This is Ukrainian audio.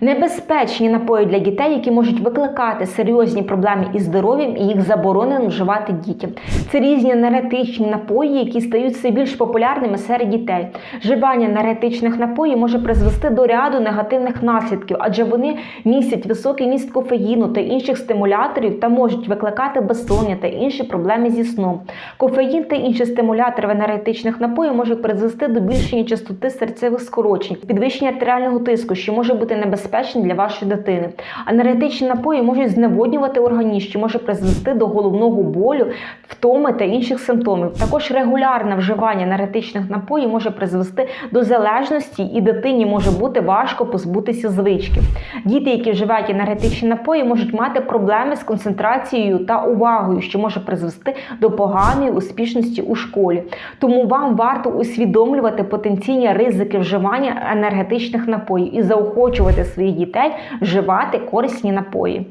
Небезпечні напої для дітей, які можуть викликати серйозні проблеми із здоров'ям і їх заборонено вживати дітям. Це різні енергетичні напої, які стають все більш популярними серед дітей. Вживання енергетичних напоїв може призвести до ряду негативних наслідків, адже вони містять високий міст кофеїну та інших стимуляторів та можуть викликати безсоння та інші проблеми зі сном. Кофеїн та інші стимулятори в енергетичних напоїв можуть призвести до збільшення частоти серцевих скорочень, підвищення артеріального тиску, що може бути небезпечним для вашої дитини. Енергетичні напої можуть зневоднювати організм, що може призвести до головного болю, втоми та інших симптомів. Також регулярне вживання енергетичних напоїв може призвести до залежності, і дитині може бути важко позбутися звички. Діти, які вживають енергетичні напої, можуть мати проблеми з концентрацією та увагою, що може призвести до поганої успішності у школі. Тому вам варто усвідомлювати потенційні ризики вживання енергетичних напоїв і заохочувати своїх дітей вживати корисні напої.